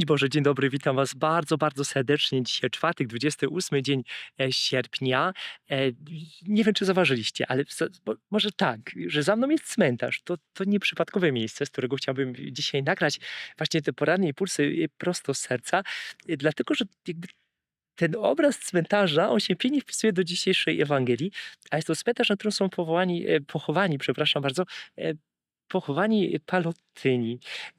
Boże, dzień dobry, witam Was bardzo, bardzo serdecznie. Dzisiaj czwartek, 28 dzień e, sierpnia. E, Nie wiem, czy zauważyliście, ale może tak, że za mną jest cmentarz. To, to nieprzypadkowe miejsce, z którego chciałbym dzisiaj nagrać właśnie te porannie impulsy e, prosto z serca, dlatego że jakby ten obraz cmentarza, on się pięknie wpisuje do dzisiejszej Ewangelii, a jest to cmentarz, na którym są powołani, pochowani, przepraszam bardzo, pochowani palotyni.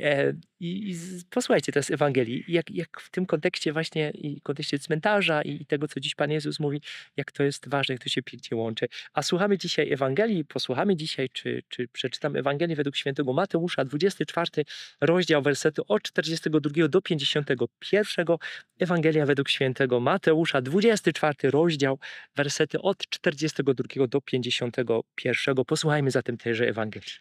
E, I, i posłuchajcie teraz Ewangelii, jak, jak w tym kontekście właśnie i kontekście cmentarza i, i tego, co dziś Pan Jezus mówi, jak to jest ważne, jak to się pięknie łączy. A słuchamy dzisiaj Ewangelii, posłuchamy dzisiaj, czy, czy przeczytam Ewangelię według świętego Mateusza, 24 rozdział, wersety od 42 do 51. Ewangelia według świętego Mateusza, 24 rozdział, wersety od 42 do 51. Posłuchajmy zatem tejże Ewangelii.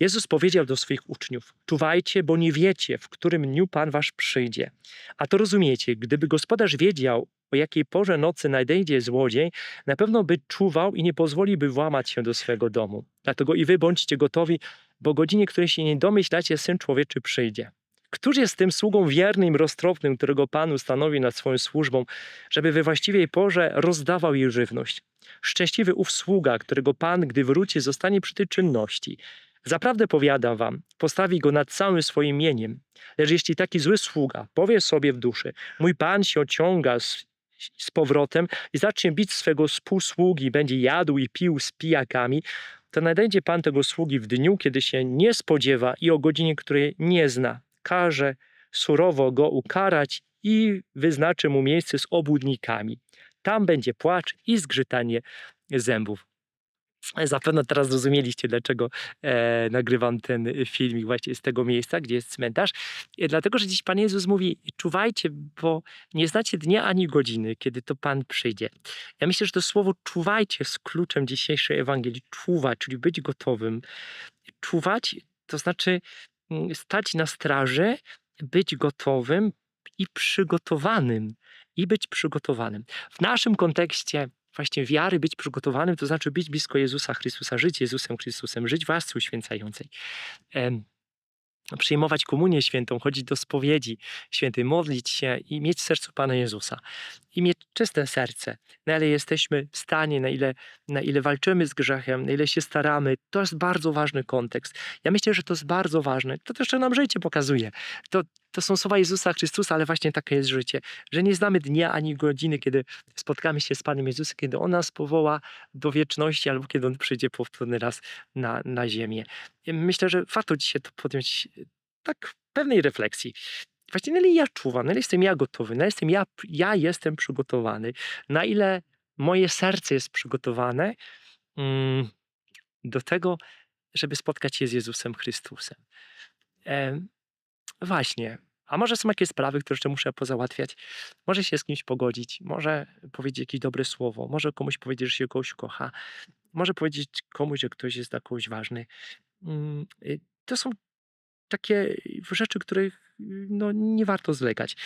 Jezus powiedział do swoich uczniów: Czuwajcie, bo nie wiecie, w którym dniu Pan wasz przyjdzie. A to rozumiecie, gdyby gospodarz wiedział, o jakiej porze nocy nadejdzie złodziej, na pewno by czuwał i nie pozwoliłby włamać się do swego domu. Dlatego i wy bądźcie gotowi, bo godzinie, której się nie domyślacie, syn człowieczy przyjdzie. Któż jest tym sługą wiernym roztropnym, którego Pan ustanowi nad swoją służbą, żeby we właściwej porze rozdawał jej żywność? Szczęśliwy ów sługa, którego Pan, gdy wróci, zostanie przy tej czynności. Zaprawdę powiadam wam, postawi go nad całym swoim mieniem. Lecz jeśli taki zły sługa powie sobie w duszy, mój pan się ociąga z, z powrotem i zacznie bić swego współsługi, będzie jadł i pił z pijakami, to nadejdzie pan tego sługi w dniu, kiedy się nie spodziewa i o godzinie, której nie zna. Każe surowo go ukarać i wyznaczy mu miejsce z obłudnikami. Tam będzie płacz i zgrzytanie zębów. Zapewne teraz zrozumieliście, dlaczego e, nagrywam ten filmik właśnie z tego miejsca, gdzie jest cmentarz. E, dlatego, że dziś Pan Jezus mówi, czuwajcie, bo nie znacie dnia ani godziny, kiedy to Pan przyjdzie. Ja myślę, że to słowo czuwajcie jest kluczem dzisiejszej Ewangelii. Czuwać, czyli być gotowym. Czuwać to znaczy mm, stać na straży, być gotowym i przygotowanym. I być przygotowanym. W naszym kontekście właśnie wiary, być przygotowanym, to znaczy być blisko Jezusa Chrystusa, żyć Jezusem Chrystusem, żyć w łasce uświęcającej. Przyjmować komunię świętą, chodzić do spowiedzi świętej, modlić się i mieć w sercu Pana Jezusa. I mieć czyste serce. Na ile jesteśmy w stanie, na ile, na ile walczymy z grzechem, na ile się staramy, to jest bardzo ważny kontekst. Ja myślę, że to jest bardzo ważne. To też nam życie pokazuje. To, to są słowa Jezusa Chrystusa, ale właśnie takie jest życie, że nie znamy dnia ani godziny, kiedy spotkamy się z Panem Jezusem, kiedy On nas powoła do wieczności, albo kiedy On przyjdzie powtórny raz na, na ziemię. Myślę, że warto dzisiaj to podjąć tak pewnej refleksji. Właśnie na ile ja czuwam, na ile jestem ja gotowy, na ile jestem ja, ja jestem przygotowany, na ile moje serce jest przygotowane mm, do tego, żeby spotkać się z Jezusem Chrystusem. Em, właśnie. A może są jakieś sprawy, które jeszcze muszę pozałatwiać? Może się z kimś pogodzić, może powiedzieć jakieś dobre słowo, może komuś powiedzieć, że się kogoś kocha, może powiedzieć komuś, że ktoś jest dla kogoś ważny. Mm, y, To są takie rzeczy, których no, nie warto zwlekać,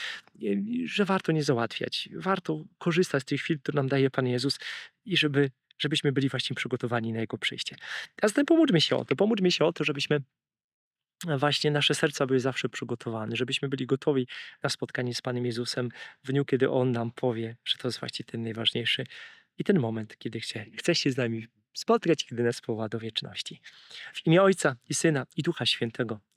y, że warto nie załatwiać, warto korzystać z tych chwil, które nam daje Pan Jezus i żeby, żebyśmy byli właśnie przygotowani na Jego przyjście. A zatem pomódlmy się o to, pomódlmy się o to, żebyśmy właśnie nasze serca były zawsze przygotowane, żebyśmy byli gotowi na spotkanie z Panem Jezusem w dniu, kiedy On nam powie, że to jest właśnie ten najważniejszy i ten moment, kiedy chce, chce się z nami spotkać, kiedy nas powoła do wieczności. W imię Ojca i Syna i Ducha Świętego.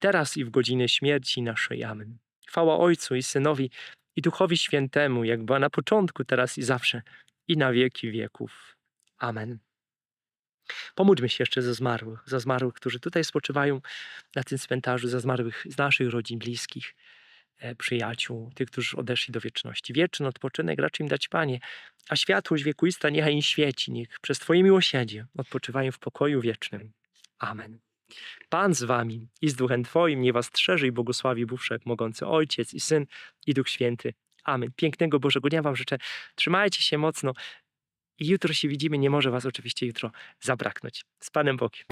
teraz i w godzinę śmierci naszej. Amen. Chwała Ojcu i Synowi i Duchowi Świętemu, jak była na początku, teraz i zawsze, i na wieki wieków. Amen. Pomódlmy się jeszcze za zmarłych, za zmarłych, którzy tutaj spoczywają na tym cmentarzu, za zmarłych z naszych rodzin, bliskich, e, przyjaciół, tych, którzy odeszli do wieczności. Wieczny odpoczynek racz im dać, Panie, a światłość wiekuista niechaj im świeci, niech przez Twoje miłosierdzie odpoczywają w pokoju wiecznym. Amen. Pan z wami i z duchem Twoim, niech was strzeże i błogosławi Bóg Wszechmogący, Ojciec i Syn i Duch Święty. Amen. Pięknego Bożego Dnia wam życzę. Trzymajcie się mocno i jutro się widzimy. Nie może was oczywiście jutro zabraknąć. Z Panem Bogiem.